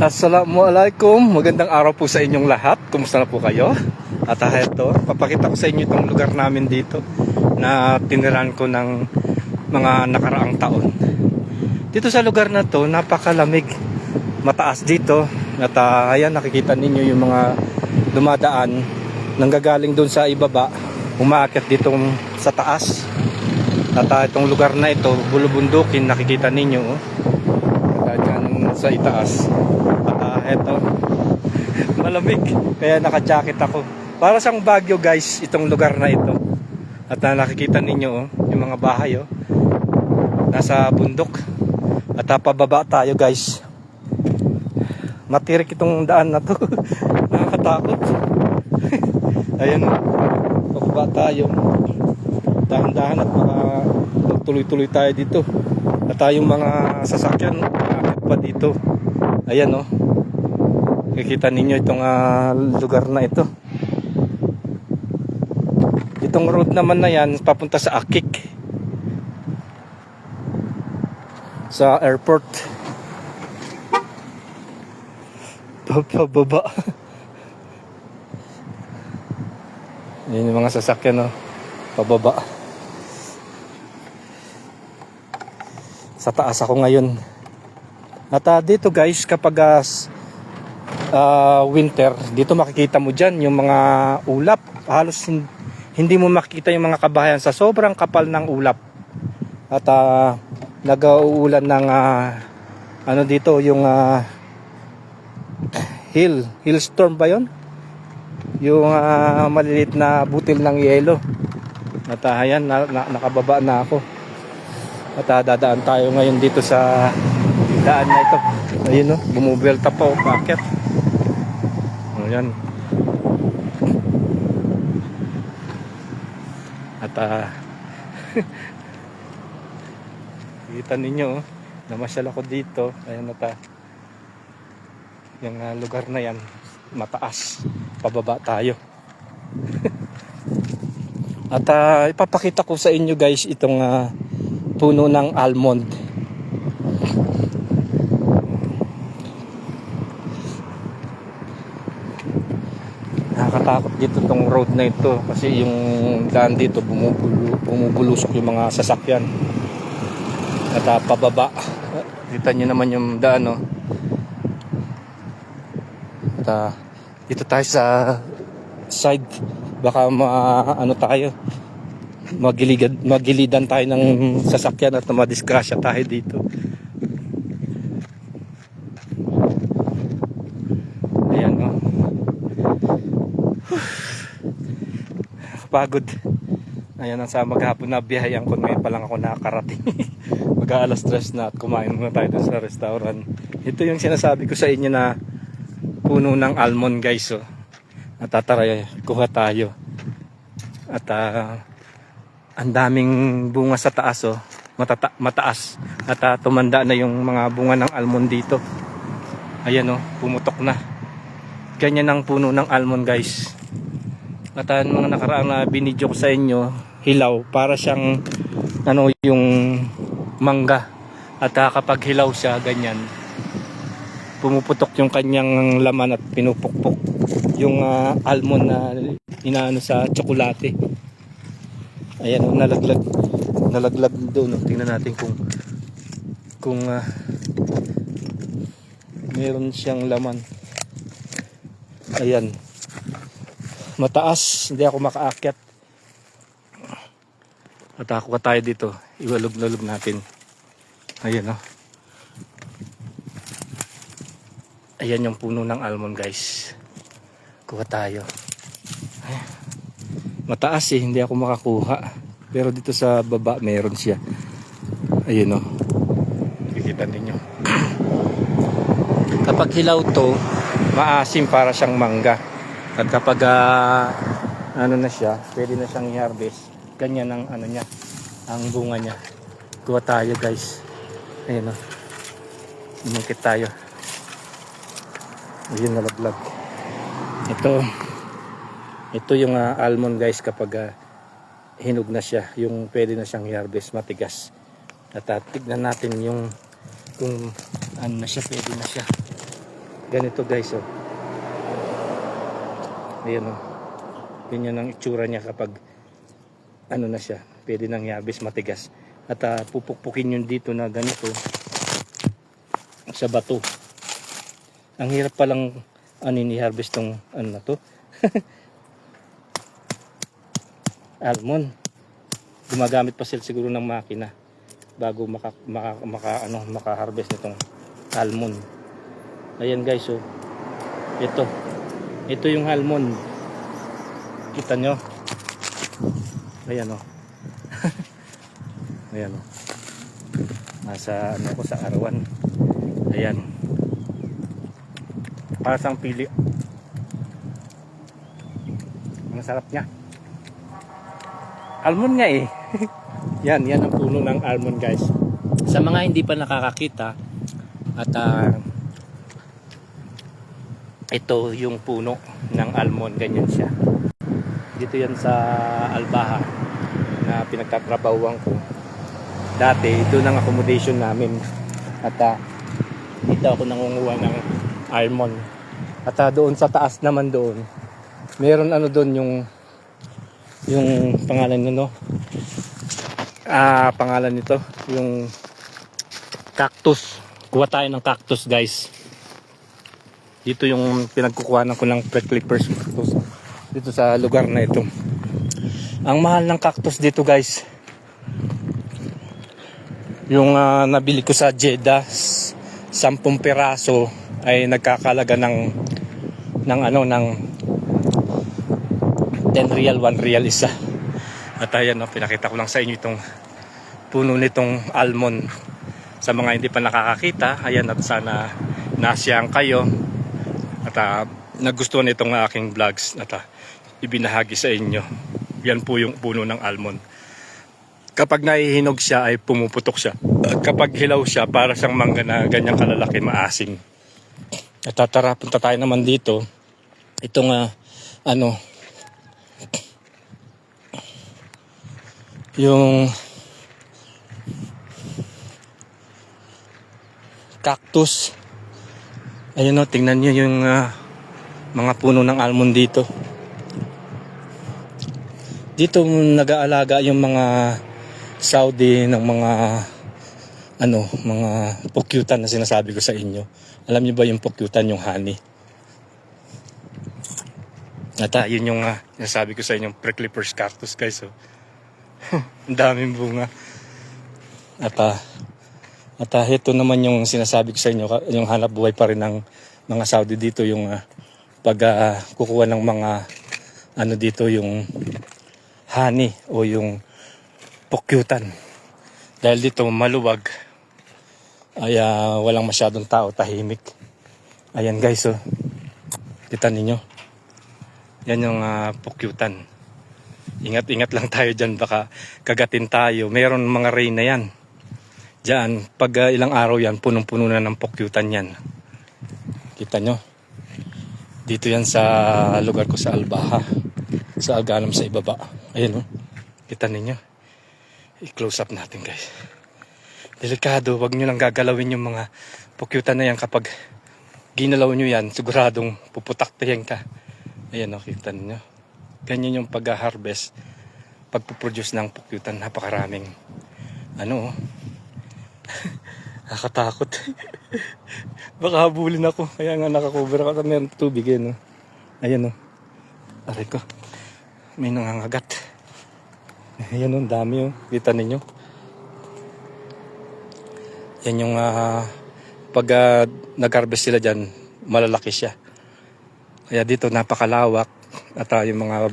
Assalamualaikum, magandang araw po sa inyong lahat. Kumusta na po kayo? At ito, papakita ko sa inyo itong lugar namin dito na tiniran ko ng mga nakaraang taon. Dito sa lugar na to, napakalamig. Mataas dito. At ah, ayan, nakikita ninyo yung mga dumadaan nanggagaling doon sa ibaba, umaakyat ditong sa taas. At ah, itong lugar na ito, bulubundukin, nakikita ninyo. Oh. Sa itaas. At ah, eto, malamig. Kaya naka-jacket ako. Para siyang Baguio guys, itong lugar na ito. At ah, nakikita ninyo oh, yung mga bahay oh. Nasa bundok. At ah, pababa tayo guys. Matirik itong daan na to. Nakakatakot. Ayan oh. Pababa tayo. Dahan-dahan at baka magtuloy-tuloy tayo dito. At tayong mga sasakyan, pa dito. Ayan oh. Kikita ninyo itong ah, lugar na ito. Itong road naman na yan, papunta sa Akik. Sa airport. Pababa. Yan yung mga sasakyan, oh. Pababa. Sa taas ako ngayon. At ah, dito guys, kapag ah, winter, dito makikita mo dyan yung mga ulap. Halos hin- hindi mo makikita yung mga kabahayan sa sobrang kapal ng ulap. At ah, nag-uulan ng ah, ano dito, yung ah, hill, hill storm ba yon? Yung ah, maliliit na butil ng yelo. At ah, ayan, na, na- nakababa na ako. At ah, dadaan tayo ngayon dito sa daan na ito. Ayun no, bumubelta pa o packet. Ayan. At ah, kita ninyo oh, namasyal ako dito. Ayan at ah, yung ah, lugar na yan, mataas. Pababa tayo. At ah, ipapakita ko sa inyo guys itong ah, puno ng almond. Nakakatakot dito tong road na ito kasi yung daan dito bumubulo, bumubulusok yung mga sasakyan. At ah, pababa. Kita nyo naman yung daan no. At ah, dito tayo sa side baka ma ano tayo magiligan magilidan tayo ng sasakyan at madisgrasya tayo dito. Ayan no. Pagod. Ayan ang sa maghapon na biyahe ko ngayon pa lang ako nakakarating. Mag alas stress na at kumain muna tayo sa restaurant. Ito yung sinasabi ko sa inyo na puno ng almond guys oh. At tataray, kuha tayo. At ah, ang daming bunga sa taas oh. Matata mataas. At ah, tumanda na yung mga bunga ng almond dito. Ayan oh, pumutok na. Ganyan ang puno ng almond guys. At mga nakaraang na binidyo ko sa inyo, hilaw para siyang ano yung mangga. At ah, kapag hilaw siya ganyan, pumuputok yung kanyang laman at pinupukpok yung ah, almond na inaano sa tsokolate. Ayan, oh, nalaglag. Nalaglag doon. Oh. Tingnan natin kung kung ah, meron siyang laman. Ayan. Mataas, hindi ako makaakyat. At ako ka tayo dito. Iwalog-lalog natin. Ayan oh. Ayan yung puno ng almond guys. Kuha tayo. Mataas eh, hindi ako makakuha. Pero dito sa baba meron siya. Ayun oh. Kikita ninyo. kapag hilaw to, maasim para siyang mangga. At kapag ah, ano na siya, pwede na siyang i-harvest. Ganyan ang ano niya, ang bunga niya. Kuha tayo guys. Ayun oh. Umungkit tayo. Ayun nalaglag. Ito. Ito yung ah, almond guys kapag ah, hinog na siya. Yung pwede na siyang i-harvest matigas. At ah, tignan natin yung kung ano na siya, pwede na siya. Ganito guys, oh. Ayan, oh. Yun yun ang itsura niya kapag ano na siya, pwede nang yabis matigas. At ah, pupukpukin yun dito na ganito sa bato. Ang hirap palang ano ni-harvest tong ano na to. Almond. Gumagamit pa sila siguro ng makina bago maka, maka, maka ano maka-harvest nitong almond. Ayan guys, so ito. Ito yung almond. Kita nyo? Ayan oh. Ayan oh. Nasa ano ko sa arawan. Ayan. Para sang pili. Ang sarap niya. Almond nga eh. yan, yan ang puno ng almond guys. Sa mga hindi pa nakakakita at ah, ito yung puno ng almond, ganyan siya. Dito yan sa Albaha na pinagtatrabahuan ko. Dati, doon ang accommodation namin. At ah, dito ako nangunguha ng almond. At ah, doon sa taas naman doon, meron ano doon yung yung pangalan nyo no ah pangalan nito yung cactus kuha tayo ng cactus guys dito yung pinagkukuhanan ko ng prickly pears cactus dito sa lugar na ito ang mahal ng cactus dito guys yung ah, nabili ko sa Jeddah s- 10 piraso ay nagkakalaga ng ng ano ng 10 real, 1 real isa. At ayan, no, pinakita ko lang sa inyo itong puno nitong almond. Sa mga hindi pa nakakakita, ayan at sana nasiyang kayo at ah, nagustuhan itong aking vlogs at ah, ibinahagi sa inyo. Yan po yung puno ng almond. Kapag nahihinog siya ay pumuputok siya. At kapag hilaw siya para siyang mangga na ganyang kalalaki maasim. At tara, punta tayo naman dito. Itong ah, ano, yung cactus. Ayun o, tingnan nyo yung ah, mga puno ng almond dito. Dito nag-aalaga yung mga Saudi ng mga ano, mga pukyutan na sinasabi ko sa inyo. Alam niyo ba yung pukyutan, yung honey? At ah, yun yung uh, sinasabi ko sa inyo, prickly pears cactus guys. Oh. Ang daming bunga. At ah, at ah, ito naman yung sinasabi ko sa inyo, yung hanap buhay pa rin ng mga Saudi dito, yung ah, pag ah, kukuha ng mga ano dito, yung honey o yung pukyutan. Dahil dito maluwag, ay ah, walang masyadong tao, tahimik. Ayan guys, oh. Kita ninyo. Yan yung ah, pukyutan. Ingat-ingat lang tayo dyan, baka kagatin tayo. Meron mga rain na yan. Diyan, pag ah, ilang araw yan, punong-puno na ng pukyutan yan. Kita nyo? Dito yan sa lugar ko sa Albaha. Sa Alganam sa ibaba. Ayan o. Kita ninyo. I-close up natin guys. Delikado, wag nyo lang gagalawin yung mga pukyutan na yan kapag ginalaw nyo yan, siguradong puputaktayan ka. Ayan o, kita ninyo. Ganyan yung pag-harvest, pagpuproduce ng pukyutan, napakaraming ano oh. Nakakatakot. Baka habulin ako. Kaya nga nakakover ako. Meron tubig eh, no? Ayan o. Aray ko. May nangangagat. Ayan o, ang dami o. Kita ninyo. Yan yung ah, pag ah, nag-harvest sila dyan, malalaki siya. Kaya dito napakalawak at ah, yung mga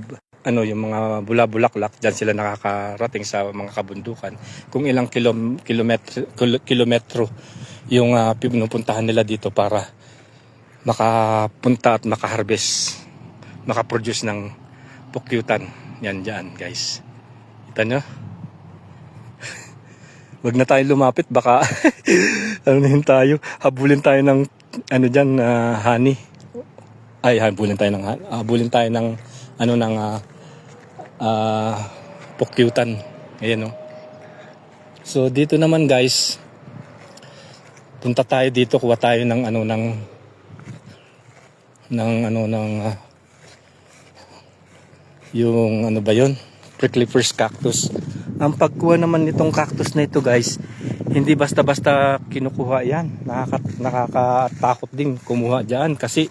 ano yung mga bula-bulaklak diyan sila nakakarating sa mga kabundukan. Kung ilang kilom, kilometro kil- kilometro yung ah, pinupuntahan nila dito para makapunta at makaharvest makaproduce ng pukyutan. Yan dyan guys. Kita nyo? Wag na tayo lumapit baka ano na tayo? Habulin tayo ng ano dyan ah, honey. Ay habulin tayo ng habulin tayo ng ano ng ah ah, pukyutan ayan no so dito naman guys punta tayo dito kuha tayo ng ano ng ng ano ng ah, yung ano ba yon prickly pears cactus. Ang pagkuha naman nitong cactus na ito guys hindi basta-basta kinukuha yan. Nakaka, nakakatakot din kumuha dyan kasi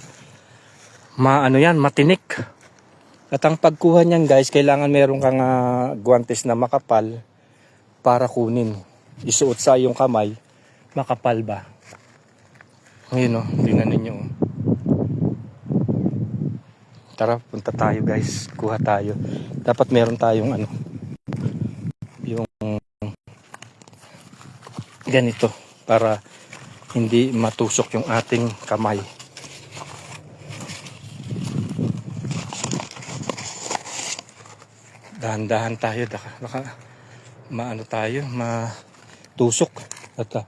maano yan matinik at ang pagkuha niyan guys kailangan meron kang ah, guwantes na makapal para kunin isuot sa iyong kamay makapal ba ayun o tingnan ninyo oh. Tara, punta tayo guys. Kuha tayo. Dapat meron tayong ano. Yung ganito para hindi matusok yung ating kamay. Dahan-dahan tayo. Baka, baka maano tayo, matusok. At ah,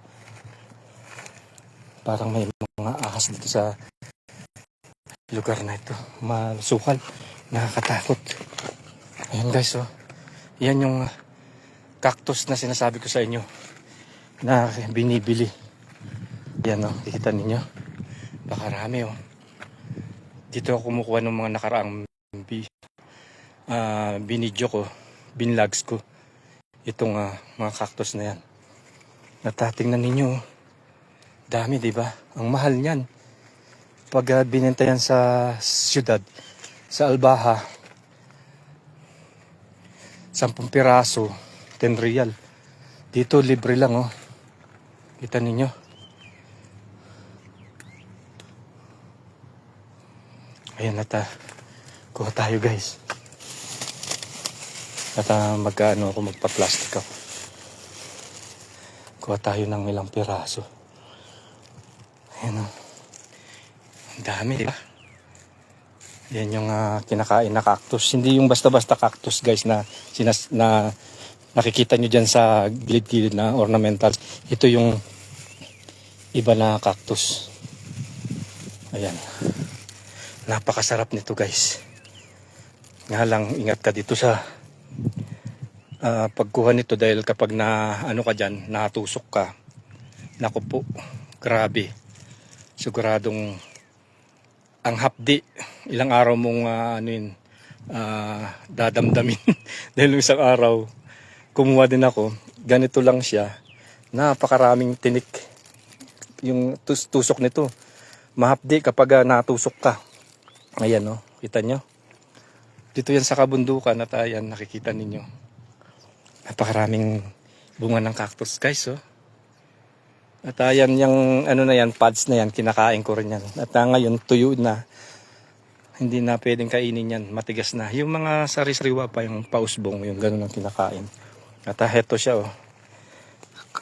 parang may mga ahas dito sa lugar na ito. Masukal. Nakakatakot. Ayan guys, oh. Yan yung cactus na sinasabi ko sa inyo na binibili. Yan, oh. Kikita ninyo. Nakarami, oh. Dito ako kumukuha ng mga nakaraang ah binidyo ko, binlags ko. Itong ah, mga cactus na yan. Natatingnan ninyo, oh. Dami, ba? Ang mahal niyan pag uh, binenta yan sa syudad, sa Albaha, 10 piraso, 10 real. Dito libre lang oh. Kita ninyo. Ayan na ta. Kuha tayo guys. At uh, magkaano ako magpa-plastic ako. Kuha tayo ng ilang piraso. Ayan oh. Ang dami, di ba? Yan yung ah, kinakain na cactus. Hindi yung basta-basta cactus, guys, na, sinas, na nakikita nyo dyan sa gilid-gilid na ornamentals. Ito yung iba na cactus. Ayan. Napakasarap nito, guys. Nga lang, ingat ka dito sa ah, pagkuha nito dahil kapag na ano ka dyan, natusok ka, naku po, grabe. Siguradong ang hapdi, ilang araw mong ah, ano yun, ah, dadamdamin. Dahil isang araw, kumuha din ako, ganito lang siya, napakaraming tinik yung tus- tusok nito. Mahapdi kapag ah, natusok ka. Ayan no, kita nyo. Dito yan sa kabundukan at ayan, nakikita ninyo. Napakaraming bunga ng cactus guys oh. At ayan yung ano na yan, pads na yan, kinakain ko rin yan. At ah, ngayon tuyo na. Hindi na pwedeng kainin yan, matigas na. Yung mga sari-sariwa pa, yung pausbong, yung ganun ang kinakain. At ah, heto siya oh.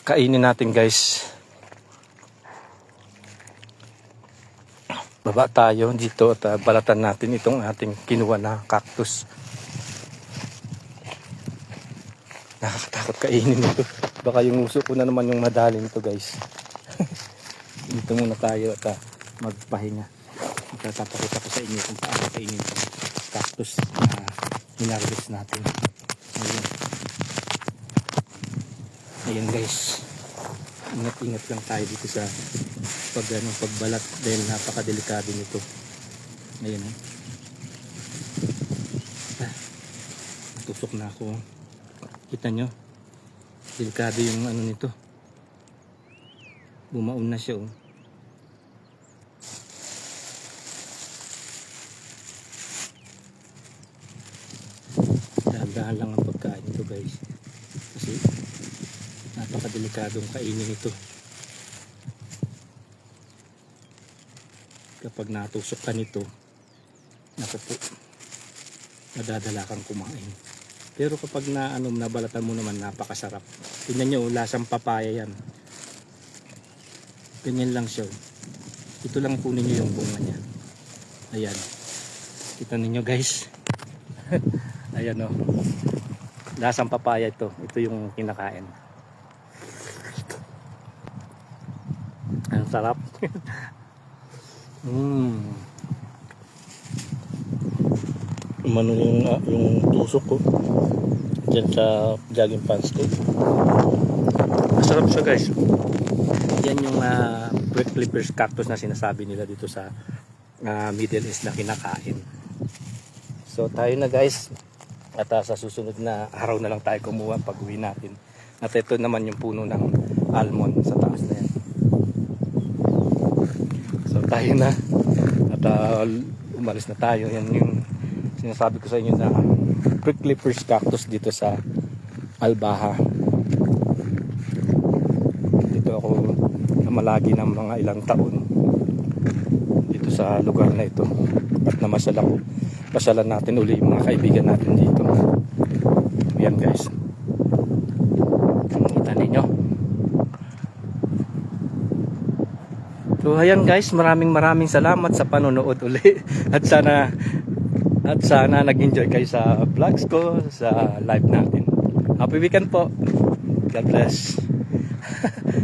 Kainin natin guys. Baba tayo dito at ah, balatan natin itong ating kinuha na cactus. Nakakatakot kainin ito. Baka yung uso ko na naman yung madaling to guys. Dito muna tayo at ah, magpahinga. Ipapakita ko sa inyo kung paano kainin yung cactus na hinarvest natin. Ayun. Ayun guys. Ingat-ingat lang tayo dito sa pag ano, pagbalat dahil napakadelikado nito. Ayun. oh. Ah, tusok na ako. Kita nyo? Delikado yung ano nito. Bumaon na siya oh. Dahan-dahan lang ang pagkain nito guys. Kasi napakadelikadong kainin ito. Kapag natusok ka nito, naku po, madadala kang kumain. Pero kapag na ano nabalatan mo naman napakasarap. Tingnan niyo, oh, lasang papaya 'yan. Ganyan lang siya. Ito lang kunin niyo yung bunga niya. Ayan. Kita ninyo guys. Ayan oh. Lasang papaya ito. Ito yung kinakain. Ang sarap. mm. Umano yung, ah, yung tusok ko. Diyan sa jogging pants ko. Masarap siya guys. Yan yung uh, prickly pears cactus na sinasabi nila dito sa ah, Middle East na kinakain. So tayo na guys. At ah, sa susunod na araw na lang tayo kumuha pag uwi natin. At ito naman yung puno ng almond sa taas na yan. So tayo na. At ah, umalis na tayo. Yan yung sinasabi ko sa inyo na prickly pears cactus dito sa Albaha. Dito ako namalagi ng mga ilang taon dito sa lugar na ito. At namasyal ako. Pasyalan natin uli mga kaibigan natin dito. Yan guys. Kita ninyo. So ayan guys, maraming maraming salamat sa panonood uli. At sana at sana nag-enjoy kayo sa vlogs ko, sa live natin. Happy weekend po. God bless.